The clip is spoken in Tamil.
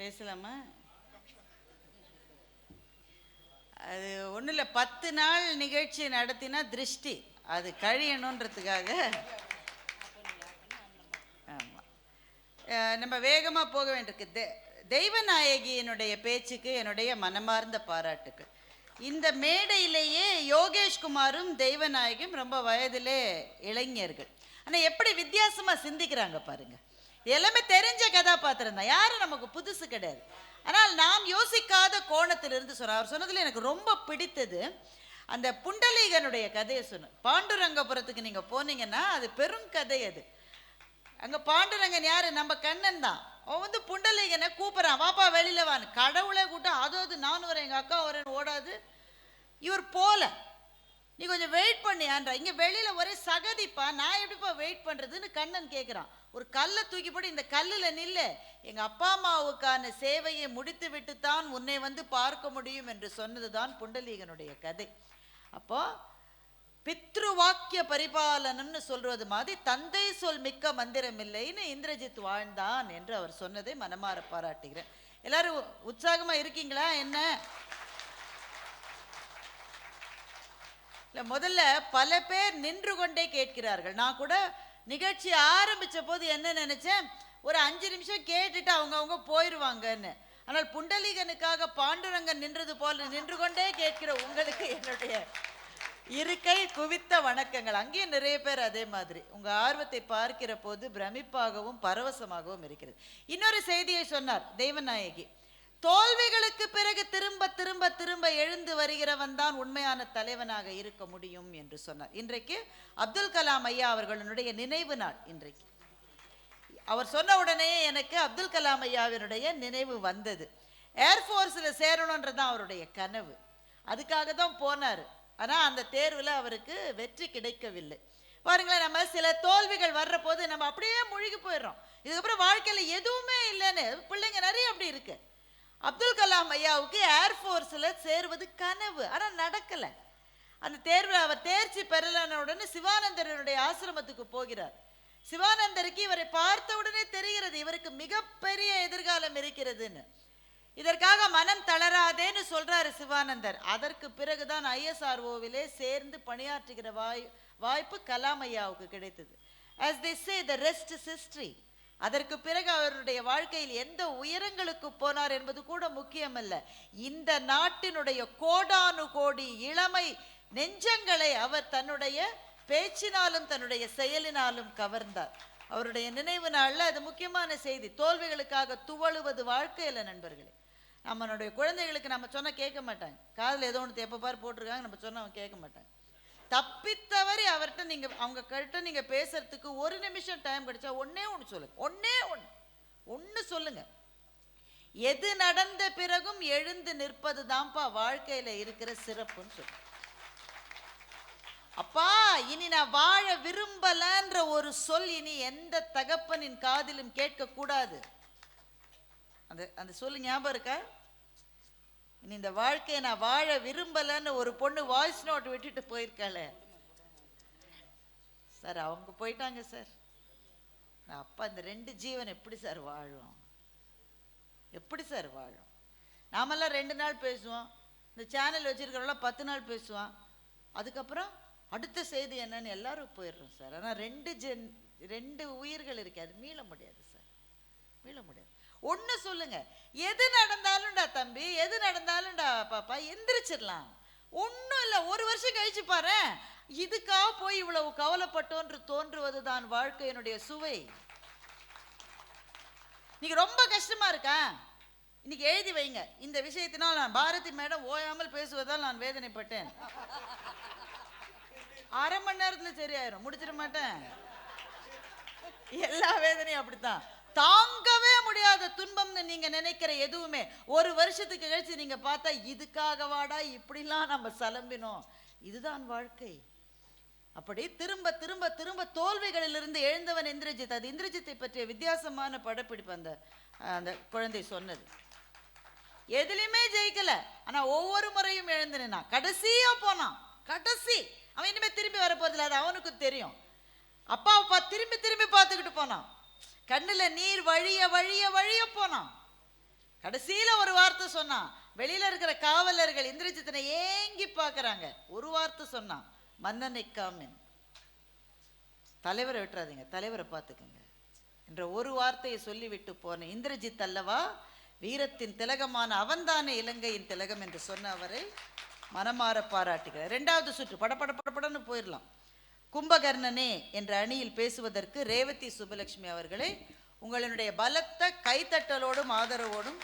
பேசலாமா? அது ஒன்றும் இல்லை பத்து நாள் நிகழ்ச்சி நடத்தினா திருஷ்டி. அது கழியணுன்றதுக்காக ஆமாம் நம்ம வேகமாக போக வேண்டியிருக்கு. தெ தெய்வநாயகியினுடைய பேச்சுக்கு என்னுடைய மனமார்ந்த பாராட்டுக்கள். இந்த மேடையிலேயே யோகேஷ்குமாரும் தெய்வநாயகியும் ரொம்ப வயதிலே இளைஞர்கள். ஆனால் எப்படி வித்தியாசமாக சிந்திக்கிறாங்க பாருங்கள் எல்லாமே தெரிஞ்ச கதாபாத்திரம் தான் யாரும் நமக்கு புதுசு கிடையாது. ஆனால் நாம் யோசிக்காத கோணத்திலிருந்து சொன்னார் அவர் சொன்னதில் எனக்கு ரொம்ப பிடித்தது அந்த புண்டலீகனுடைய கதையை சொன்ன பாண்டுரங்கபுரத்துக்கு நீங்கள் போனீங்கன்னா அது பெரும் கதை அது. அங்கே பாண்டுரங்கன் யார்? நம்ம கண்ணன் தான். அவன் வந்து புண்டலீகனை கூப்பிட்றான். வாப்பா வெளியில் வான்னு. கடவுளை கூட்டம் அதாவது நானும் வரேன் எங்கள் அக்கா வரேன்னு ஓடாது. இவர் போல. நீ கொஞ்சம் வெயிட் பண்ணியான்றா. இங்கே வெளியில் ஒரே சகதிப்பா. நான் எப்படிப்பா வெயிட் பண்ணுறதுன்னு கண்ணன் கேட்குறான் ஒரு கல்லை தூக்கி போட்டு இந்த கல்லில் நில்லு. எங்கள் அப்பா அம்மாவுக்கான சேவையை முடித்து விட்டு தான் உன்னை வந்து பார்க்க முடியும் என்று சொன்னதுதான் புண்டலீகனுடைய கதை. அப்போ பித்ருவாக்கிய பரிபாலனம்னு சொல்றது மாதிரி தந்தை சொல் மிக்க மந்திரம் இல்லைன்னு இந்திரஜித் வாழ்ந்தான் என்று அவர் சொன்னதை மனமாற பாராட்டுகிறேன். எல்லாரும் உற்சாகமா இருக்கீங்களா? என்ன? இல்ல முதல்ல பல பேர் நின்று கொண்டே கேட்கிறார்கள். நான் கூட நிகழ்ச்சி ஆரம்பித்த போது என்ன நினைச்சேன்? ஒரு அஞ்சு நிமிஷம் கேட்டுட்டு அவங்க அவங்க போயிடுவாங்கன்னு ஆனால் புண்டலீகனுக்காக பாண்டுரங்கன் நின்றது போல நின்று கொண்டே கேட்கிற உங்களுக்கு என்னுடைய இருக்கை குவித்த வணக்கங்கள். அங்கேயும் நிறைய பேர் அதே மாதிரி. உங்க ஆர்வத்தை பார்க்கிற போது பிரமிப்பாகவும் பரவசமாகவும் இருக்கிறது. இன்னொரு செய்தியை சொன்னார் தெய்வநாயகி. தோல்விகளுக்கு பிறகு திரும்ப திரும்ப திரும்ப எழுந்து வருகிறவன் தான் உண்மையான தலைவனாக இருக்க முடியும் என்று சொன்னார். இன்றைக்கு அப்துல் கலாம் ஐயா அவர்களுடைய நினைவு நாள் இன்றைக்கு. அவர் சொன்ன உடனே எனக்கு அப்துல் கலாம் ஐயாவினுடைய நினைவு வந்தது. ஏர்ஃபோர்ஸில் சேரணுன்றது தான் அவருடைய கனவு. அதுக்காக தான் போனார். ஆனால் அந்த தேர்வில் அவருக்கு வெற்றி கிடைக்கவில்லை. பாருங்களேன் நம்ம சில தோல்விகள் வர்ற போது நம்ம அப்படியே முழுகி போயிடுறோம். இதுக்கப்புறம் வாழ்க்கையில் எதுவுமே இல்லைன்னு பிள்ளைங்க நிறைய அப்படி இருக்குது அப்துல் கலாம் ஐயாவுக்கு ஏர்ஃபோர்ஸில் சேருவது கனவு. ஆனால் நடக்கலை. அந்த தேர்வில் அவர் தேர்ச்சி பெறலான உடனே சிவானந்தரனுடைய ஆசிரமத்துக்கு போகிறார். சிவானந்தருக்கு இவரை பார்த்த உடனே தெரிகிறது இவருக்கு மிகப்பெரிய எதிர்காலம் இருக்கிறதுன்னு. இதற்காக மனம் தளராதேன்னு சொல்றாரு சிவானந்தர். அதற்கு பிறகுதான் ஐஎஸ்ஆர்ஓவிலே சேர்ந்து பணியாற்றுகிற வாய் வாய்ப்பு கலாம் ஐயாவுக்கு கிடைத்தது. As they say the rest is history. அதற்கு பிறகு அவருடைய வாழ்க்கையில் எந்த உயரங்களுக்கு போனார் என்பது கூட முக்கியமல்ல. இந்த நாட்டினுடைய கோடானு கோடி இளமை நெஞ்சங்களை அவர் தன்னுடைய பேச்சினாலும் தன்னுடைய செயலினாலும் கவர்ந்தார். அவருடைய நினைவு நாளில் அது முக்கியமான செய்தி. தோல்விகளுக்காக துவழுவது வாழ்க்கையில் நண்பர்களே. நம்மளுடைய குழந்தைகளுக்கு நம்ம சொன்னால் கேட்க மாட்டாங்க. காதில் ஏதோ ஒன்று எப்போ பார் போட்டிருக்காங்க நம்ம சொன்னால் அவன் கேட்க மாட்டாங்க. தப்பித்தவரை அவர்கிட்ட நீங்க அவங்க கிட்ட நீங்க பேசுறதுக்கு ஒரு நிமிஷம் டைம் கிடைச்சா ஒன்னே ஒன்று சொல்லுங்க. ஒன்றே ஒன்று ஒன்று சொல்லுங்க. எது நடந்த பிறகும் எழுந்து நிற்பது தான்ப்பா வாழ்க்கையில இருக்கிற சிறப்புன்னு சொல்லு அப்பா இனி நான் வாழ விரும்பலன்ற ஒரு சொல் இனி எந்த தகப்பனின் காதிலும் கேட்க கூடாது அந்த அந்த சொல்லு ஞாபகம் இருக்கா? நீ இந்த வாழ்க்கையை நான் வாழ விரும்பலன்னு ஒரு பொண்ணு வாய்ஸ் நோட் விட்டுட்டு போயிருக்காளே. சார் அவங்க போயிட்டாங்க சார் நான் அப்பா இந்த ரெண்டு ஜீவன் எப்படி சார் வாழும்? எப்படி சார் வாழும்? நாமெல்லாம் ரெண்டு நாள் பேசுவோம். இந்த சேனல் வச்சுருக்கிறவெல்லாம் பத்து நாள் பேசுவான். அதுக்கப்புறம் அடுத்த செய்தி என்னன்னு எல்லாரும் போயிடுறோம் சார் ஆனால் ரெண்டு ஜென் ரெண்டு உயிர்கள் இருக்காது அது மீள முடியாது சார் மீள முடியாது. ஒன்று சொல்லுங்க. எது நடந்தாலும்டா தம்பி எது நடந்தாலும்டா பாப்பா எந்திரிச்சிடலாம். ஒன்றும் இல்லை ஒரு வருஷம் கழிச்சு பாரு இதுக்காக போய் இவ்வளவு கவலைப்பட்டோன்று தோன்றுவது தான் வாழ்க்கையினுடைய சுவை. நீங்க ரொம்ப கஷ்டமா இருக்கா? இன்னைக்கு எழுதி வைங்க. இந்த விஷயத்தினால் நான் பாரதி மேடம் ஓயாமல் பேசுவதால் நான் வேதனைப்பட்டேன். அரை மணி நேரத்துல சரியாயிரும். முடிச்சிட மாட்டேன். எல்லா வேதனையும் அப்படித்தான். தாங்கவே முடியாத துன்பம்னு நீங்க நினைக்கிற எதுவுமே. ஒரு வருஷத்துக்கு கழிச்சு நீங்க பார்த்தா இதுக்காகவாடா இப்படிலாம் நம்ம சலம்பினோம். இதுதான் வாழ்க்கை. அப்படி திரும்ப திரும்ப திரும்ப தோல்விகளிலிருந்து எழுந்தவன் இந்திரஜித். அது இந்திரஜித்தை பற்றிய வித்தியாசமான படப்பிடிப்பு அந்த அந்த குழந்தை சொன்னது. எதுலையுமே ஜெயிக்கல. ஆனா ஒவ்வொரு முறையும் எழுந்து நின்னான். கடைசியா போனான். கடைசி. அவன் இனிமே திரும்பி வர அது அவனுக்கு தெரியும். அப்பாவை அப்பா திரும்பி திரும்பி பார்த்துக்கிட்டு போனான். கண்ணுல நீர் வழிய வழிய வழிய போனான். கடைசியில் ஒரு வார்த்தை சொன்னான். வெளியில இருக்கிற காவலர்கள் இந்திரஜித்தனை ஏங்கி பார்க்கறாங்க. ஒரு வார்த்தை சொன்னான். மன்னனை காமின். தலைவரை விட்டுறாதீங்க. தலைவரை பார்த்துக்குங்க. என்ற ஒரு வார்த்தையை சொல்லிவிட்டு போன இந்திரஜித் அல்லவா வீரத்தின் திலகமான அவன்தானே இலங்கையின் திலகம் என்று சொன்ன அவரை மனமாற பாராட்டுகிறார். ரெண்டாவது சுற்று. படபட படபடன்னு போயிடலாம் கும்பகர்ணனே என்ற அணியில் பேசுவதற்கு ரேவதி சுபலட்சுமி அவர்களை உங்களுடைய பலத்த கைத்தட்டலோடும் ஆதரவோடும்